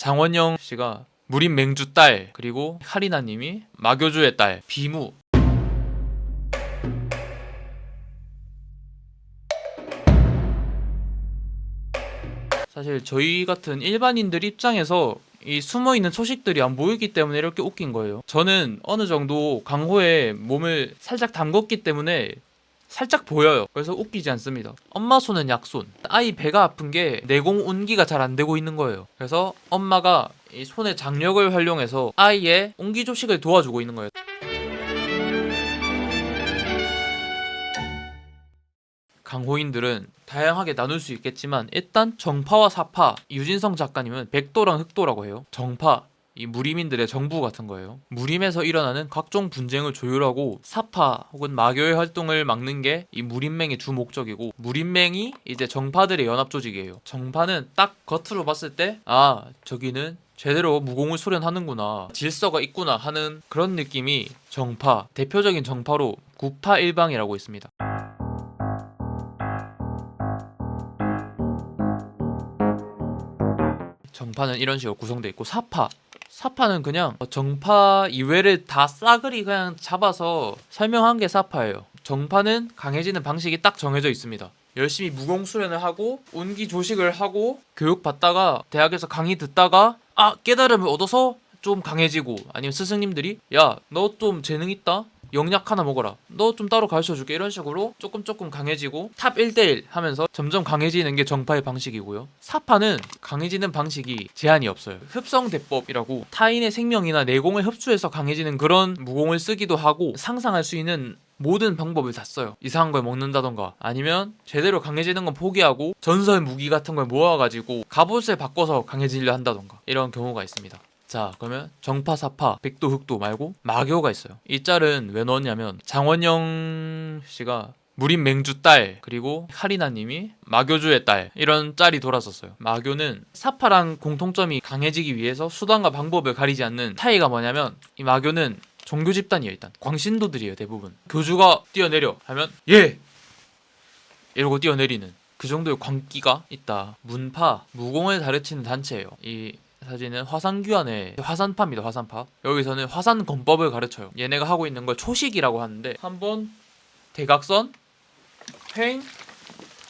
장원영 씨가 무림 맹주 딸 그리고 카리나 님이 마교주의 딸 비무 사실 저희 같은 일반인들 입장에서 이 숨어 있는 소식들이 안 보이기 때문에 이렇게 웃긴 거예요. 저는 어느 정도 강호에 몸을 살짝 담궜기 때문에 살짝 보여요. 그래서 웃기지 않습니다. 엄마 손은 약손. 아이 배가 아픈 게 내공 온기가 잘 안 되고 있는 거예요. 그래서 엄마가 이 손의 장력을 활용해서 아이의 온기 조식을 도와주고 있는 거예요. 강호인들은 다양하게 나눌 수 있겠지만 일단 정파와 사파 유진성 작가님은 백도랑 흑도라고 해요. 정파 이 무림인들의 정부 같은 거예요. 무림에서 일어나는 각종 분쟁을 조율하고 사파 혹은 마교의 활동을 막는 게 이 무림맹의 주 목적이고 무림맹이 이제 정파들의 연합 조직이에요. 정파는 딱 겉으로 봤을 때 아 저기는 제대로 무공을 수련하는구나 질서가 있구나 하는 그런 느낌이 정파 대표적인 정파로 구파 일방이라고 있습니다. 정파는 이런 식으로 구성되어 있고 사파 사파는 그냥 정파 이외를 다 싸그리 그냥 잡아서 설명한 게 사파예요. 정파는 강해지는 방식이 딱 정해져 있습니다. 열심히 무공 수련을 하고 온기 조식을 하고 교육 받다가 대학에서 강의 듣다가 아 깨달음을 얻어서 좀 강해지고 아니면 스승님들이 야 너 좀 재능 있다 영약 하나 먹어라. 너 좀 따로 가르쳐 줄게. 이런 식으로 조금 조금 강해지고 탑 1대1 하면서 점점 강해지는 게 정파의 방식이고요. 사파는 강해지는 방식이 제한이 없어요. 흡성대법이라고 타인의 생명이나 내공을 흡수해서 강해지는 그런 무공을 쓰기도 하고 상상할 수 있는 모든 방법을 다 써요. 이상한 걸 먹는다던가 아니면 제대로 강해지는 건 포기하고 전설 무기 같은 걸 모아가지고 갑옷을 바꿔서 강해지려 한다던가 이런 경우가 있습니다. 자 그러면 정파 사파 백도 흑도 말고 마교가 있어요. 이 짤은 왜 넣었냐면 장원영 씨가 무림 맹주 딸 그리고 카리나님이 마교주의 딸 이런 짤이 돌았었어요. 마교는 사파랑 공통점이 강해지기 위해서 수단과 방법을 가리지 않는 차이가 뭐냐면 이 마교는 종교 집단이에요 일단. 광신도들이에요 대부분. 교주가 뛰어내려 하면 예! 이러고 뛰어내리는 그 정도의 광기가 있다. 문파 무공을 가르치는 단체예요. 이 사진은 화산규환의 화산파입니다. 화산파. 여기서는 화산 건법을 가르쳐요. 얘네가 하고 있는 걸 초식이라고 하는데 한번 대각선, 횡,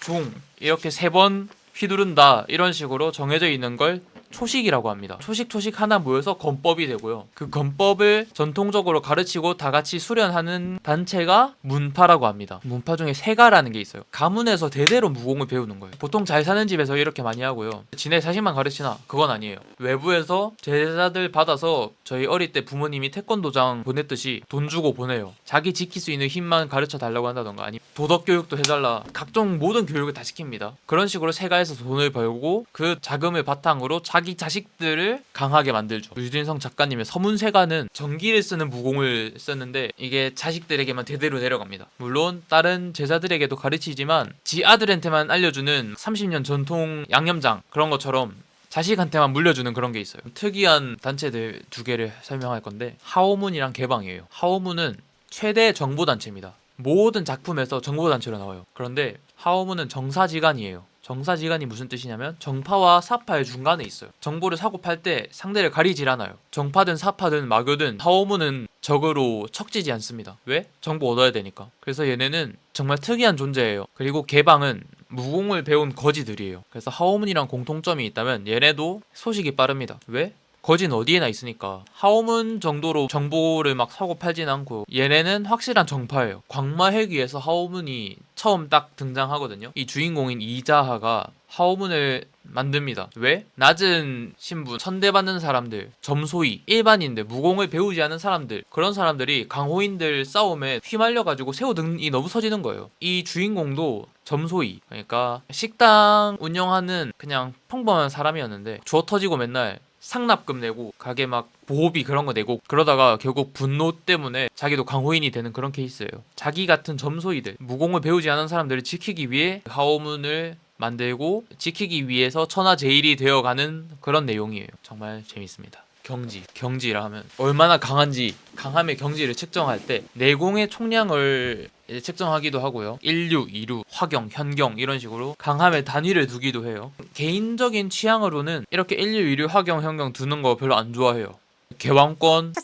중 이렇게 세 번 휘두른다 이런 식으로 정해져 있는 걸 초식이라고 합니다. 초식 초식 하나 모여서 건법이 되고요. 그 건법을 전통적으로 가르치고 다 같이 수련하는 단체가 문파라고 합니다. 문파 중에 세가라는 게 있어요. 가문에서 대대로 무공을 배우는 거예요. 보통 잘 사는 집에서 이렇게 많이 하고요. 지네 자식만 가르치나? 그건 아니에요. 외부에서 제자들 받아서 저희 어릴 때 부모님이 태권도장 보냈듯이 돈 주고 보내요. 자기 지킬 수 있는 힘만 가르쳐 달라고 한다던가 아니 도덕 교육도 해달라. 각종 모든 교육을 다 시킵니다. 그런 식으로 세가에서 돈을 벌고 그 자금을 바탕으로 자기 자식들을 강하게 만들죠. 유진성 작가님의 서문세가는 전기를 쓰는 무공을 썼는데 이게 자식들에게만 대대로 내려갑니다. 물론 다른 제자들에게도 가르치지만 지 아들한테만 알려주는 30년 전통 양념장 그런 것처럼 자식한테만 물려주는 그런 게 있어요. 특이한 단체들 두 개를 설명할 건데 하오문이랑 개방이에요. 하오문은 최대 정보 단체입니다. 모든 작품에서 정보 단체로 나와요. 그런데 하오문은 정사지간이에요. 정사지간이 무슨 뜻이냐면 정파와 사파의 중간에 있어요. 정보를 사고 팔 때 상대를 가리질 않아요. 정파든 사파든 마교든 하오문은 적으로 척지지 않습니다. 왜? 정보 얻어야 되니까. 그래서 얘네는 정말 특이한 존재예요. 그리고 개방은 무공을 배운 거지들이에요. 그래서 하오문이랑 공통점이 있다면 얘네도 소식이 빠릅니다. 왜? 거진 어디에나 있으니까 하오문 정도로 정보를 막 사고 팔진 않고 얘네는 확실한 정파예요. 광마회귀에서 하오문이 처음 딱 등장하거든요. 이 주인공인 이자하가 하오문을 만듭니다. 왜? 낮은 신분, 천대받는 사람들, 점소이, 일반인들, 무공을 배우지 않은 사람들 그런 사람들이 강호인들 싸움에 휘말려가지고 새우 등이 너무 서지는 거예요. 이 주인공도 점소이 그러니까 식당 운영하는 그냥 평범한 사람이었는데 주워 터지고 맨날 상납금 내고 가게 막 보호비 그런 거 내고 그러다가 결국 분노 때문에 자기도 강호인이 되는 그런 케이스예요. 자기 같은 점소이들 무공을 배우지 않은 사람들을 지키기 위해 하오문을 만들고 지키기 위해서 천하제일이 되어가는 그런 내용이에요. 정말 재밌습니다. 경지, 경지라 하면 얼마나 강한지 강함의 경지를 측정할 때 내공의 총량을 이제 측정하기도 하고요. 1류, 2류, 화경, 현경 이런 식으로 강함의 단위를 두기도 해요. 개인적인 취향으로는 이렇게 1류, 2류, 화경, 현경 두는 거 별로 안 좋아해요. 개왕권,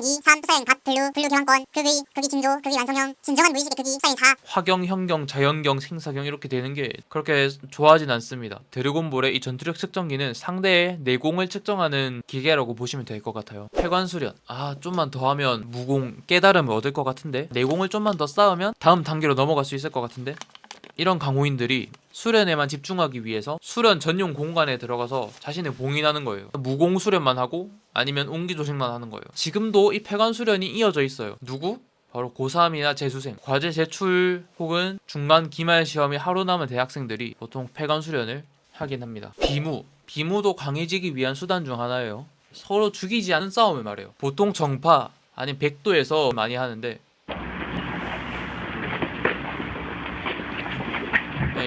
2, 3, 투사연 갑, 블루, 블루 교환권, 극의, 극의 진조, 극의 완성형, 진정한 무의식의 극의, 투사연 4, 화경, 현경, 자연경, 생사경 이렇게 되는 게 그렇게 좋아하진 않습니다. 드래곤볼의 이 전투력 측정기는 상대의 내공을 측정하는 기계라고 보시면 될 것 같아요. 폐관 수련. 아, 좀만 더 하면 무공 깨달음을 얻을 것 같은데 내공을 좀만 더 쌓으면 다음 단계로 넘어갈 수 있을 것 같은데 이런 강호인들이 수련에만 집중하기 위해서 수련 전용 공간에 들어가서 자신을 봉인하는 거예요. 무공 수련만 하고 아니면 옹기 조식만 하는 거예요. 지금도 이 폐관 수련이 이어져 있어요. 누구? 바로 고3이나 재수생, 과제 제출 혹은 중간 기말 시험이 하루 남은 대학생들이 보통 폐관 수련을 하긴 합니다. 비무, 비무도 강해지기 위한 수단 중 하나예요. 서로 죽이지 않은 싸움을 말해요. 보통 정파 아니면 백도에서 많이 하는데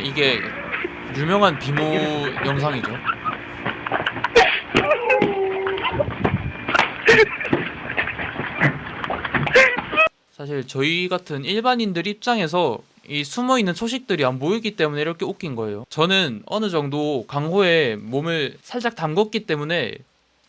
이게 유명한 비무 영상이죠. 사실 저희 같은 일반인들 입장에서 이 숨어 있는 초식들이 안 보이기 때문에 이렇게 웃긴 거예요. 저는 어느 정도 강호에 몸을 살짝 담궜기 때문에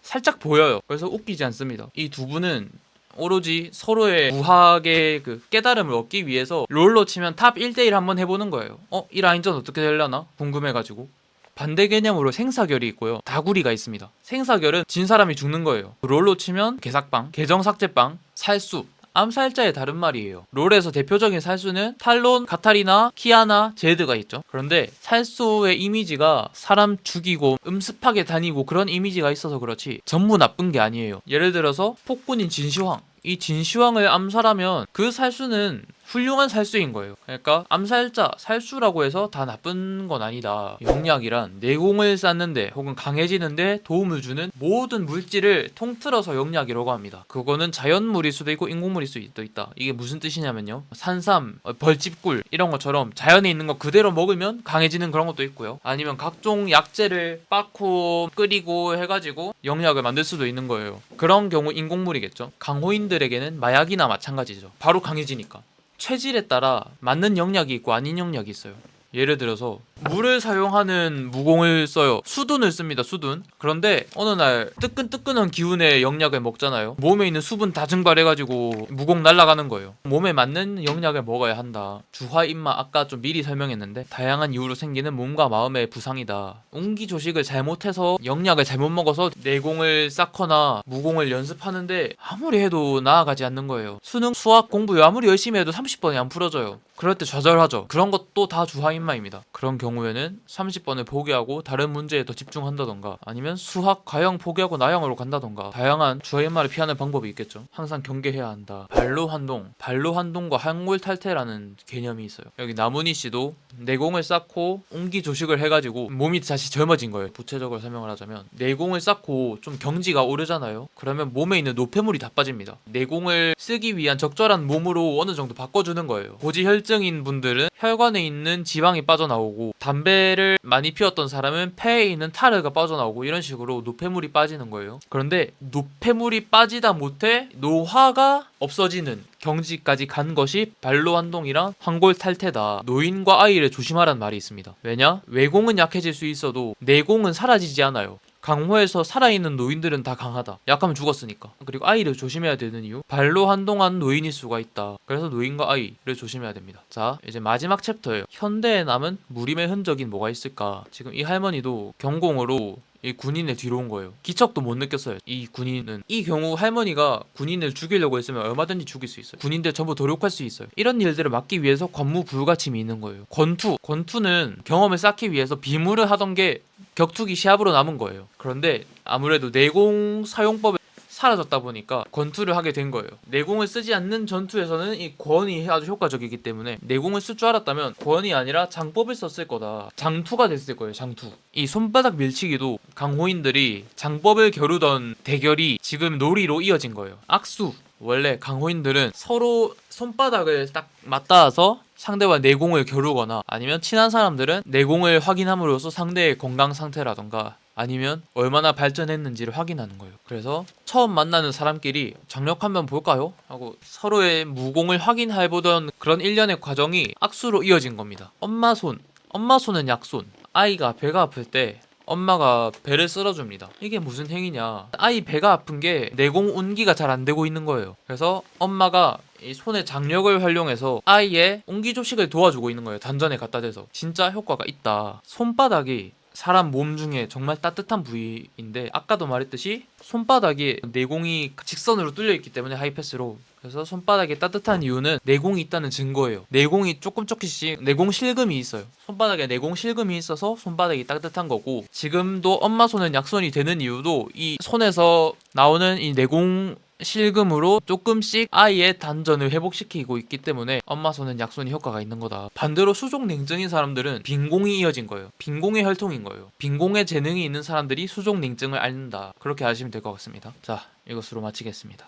살짝 보여요. 그래서 웃기지 않습니다. 이 두 분은 오로지 서로의 무학의 그 깨달음을 얻기 위해서 롤로 치면 탑 1대1 한번 해보는 거예요. 어? 이 라인전 어떻게 되려나? 궁금해가지고. 반대 개념으로 생사결이 있고요. 다구리가 있습니다. 생사결은 진 사람이 죽는 거예요. 롤로 치면 개삭방, 계정삭제방, 살수, 암살자의 다른 말이에요. 롤에서 대표적인 살수는 탈론, 카타리나, 키아나, 제드가 있죠. 그런데 살수의 이미지가 사람 죽이고 음습하게 다니고 그런 이미지가 있어서 그렇지 전부 나쁜 게 아니에요. 예를 들어서 폭군인 진시황. 이 진시황을 암살하면 그 살수는 훌륭한 살수인 거예요. 그러니까 암살자, 살수라고 해서 다 나쁜 건 아니다. 영약이란 내공을 쌓는데 혹은 강해지는데 도움을 주는 모든 물질을 통틀어서 영약이라고 합니다. 그거는 자연물일 수도 있고 인공물일 수도 있다. 이게 무슨 뜻이냐면요. 산삼, 어, 벌집꿀 이런 것처럼 자연에 있는 거 그대로 먹으면 강해지는 그런 것도 있고요. 아니면 각종 약재를 빻고 끓이고 해가지고 영약을 만들 수도 있는 거예요. 그런 경우 인공물이겠죠. 강호인들에게는 마약이나 마찬가지죠. 바로 강해지니까. 체질에 따라 맞는 영약이 있고 아닌 영약이 있어요. 예를 들어서 물을 사용하는 무공을 써요. 수둔을 씁니다. 수둔. 그런데 어느 날 뜨끈뜨끈한 기운의 영약을 먹잖아요. 몸에 있는 수분 다 증발해가지고 무공 날아가는 거예요. 몸에 맞는 영약을 먹어야 한다. 주화 입마 아까 좀 미리 설명했는데 다양한 이유로 생기는 몸과 마음의 부상이다. 웅기 조식을 잘못해서 영약을 잘못 먹어서 내공을 쌓거나 무공을 연습하는데 아무리 해도 나아가지 않는 거예요. 수능, 수학 공부 아무리 열심히 해도 30번이 안 풀어져요. 그럴 때 좌절하죠. 그런 것도 다 주화인마 입니다. 그런 경우에는 30번을 포기하고 다른 문제에 더 집중한다던가 아니면 수학, 가형 포기하고 나형으로 간다던가 다양한 주화인마를 피하는 방법이 있겠죠. 항상 경계해야 한다. 발로 환동, 발로 환동과 항골 탈퇴라는 개념이 있어요. 여기 나문희 씨도 내공을 쌓고 옹기 조식을 해가지고 몸이 다시 젊어진 거예요. 구체적으로 설명을 하자면 내공을 쌓고 좀 경지가 오르잖아요. 그러면 몸에 있는 노폐물이 다 빠집니다. 내공을 쓰기 위한 적절한 몸으로 어느 정도 바꿔주는 거예요. 고지혈증인 분들은 혈관에 있는 지방 이 빠져나오고 담배를 많이 피웠던 사람은 폐에 있는 타르가 빠져나오고 이런 식으로 노폐물이 빠지는 거예요. 그런데 노폐물이 빠지다 못해 노화가 없어지는 경지까지 간 것이 발로 환동이랑 황골 탈퇴다. 노인과 아이를 조심하라는 말이 있습니다. 왜냐? 외공은 약해질 수 있어도 내공은 사라지지 않아요. 강호에서 살아있는 노인들은 다 강하다. 약하면 죽었으니까. 그리고 아이를 조심해야 되는 이유. 발로 한동안 노인일 수가 있다. 그래서 노인과 아이를 조심해야 됩니다. 자, 이제 마지막 챕터예요. 현대에 남은 무림의 흔적이 뭐가 있을까? 지금 이 할머니도 경공으로 이 군인의 뒤로 온 거예요. 기척도 못 느꼈어요. 이 군인은 이 경우 할머니가 군인을 죽이려고 했으면 얼마든지 죽일 수 있어요. 군인들 전부 도륙할 수 있어요. 이런 일들을 막기 위해서 관무 불가침이 있는 거예요. 권투, 권투는 경험을 쌓기 위해서 비무를 하던 게 격투기 시합으로 남은 거예요. 그런데 아무래도 내공 사용법에 사라졌다 보니까 권투를 하게 된 거예요. 내공을 쓰지 않는 전투에서는 이 권이 아주 효과적이기 때문에 내공을 쓸 줄 알았다면 권이 아니라 장법을 썼을 거다. 장투가 됐을 거예요. 장투. 이 손바닥 밀치기도 강호인들이 장법을 겨루던 대결이 지금 놀이로 이어진 거예요. 악수. 원래 강호인들은 서로 손바닥을 딱 맞닿아서 상대와 내공을 겨루거나 아니면 친한 사람들은 내공을 확인함으로써 상대의 건강 상태라던가 아니면 얼마나 발전했는지를 확인하는 거예요. 그래서 처음 만나는 사람끼리 정력 한번 볼까요? 하고 서로의 무공을 확인해 보던 그런 일련의 과정이 악수로 이어진 겁니다. 엄마 손, 엄마 손은 약손. 아이가 배가 아플 때 엄마가 배를 쓸어줍니다. 이게 무슨 행위냐? 아이 배가 아픈 게 내공 운기가 잘 안 되고 있는 거예요. 그래서 엄마가 이 손의 장력을 활용해서 아이의 옹기 조식을 도와주고 있는 거예요. 단전에 갖다 대서 진짜 효과가 있다. 손바닥이 사람 몸 중에 정말 따뜻한 부위인데 아까도 말했듯이 손바닥이 내공이 직선으로 뚫려 있기 때문에 하이패스로 그래서 손바닥이 따뜻한 이유는 내공이 있다는 증거예요. 내공이 조금 조금씩 내공 실금이 있어요. 손바닥에 내공 실금이 있어서 손바닥이 따뜻한 거고 지금도 엄마 손은 약손이 되는 이유도 이 손에서 나오는 이 내공 실금으로 조금씩 아이의 단전을 회복시키고 있기 때문에 엄마 손은 약손이 효과가 있는 거다. 반대로 수족 냉증인 사람들은 빈공이 이어진 거예요. 빈공의 혈통인 거예요. 빈공의 재능이 있는 사람들이 수족 냉증을 앓는다. 그렇게 아시면 될 것 같습니다. 자, 이것으로 마치겠습니다.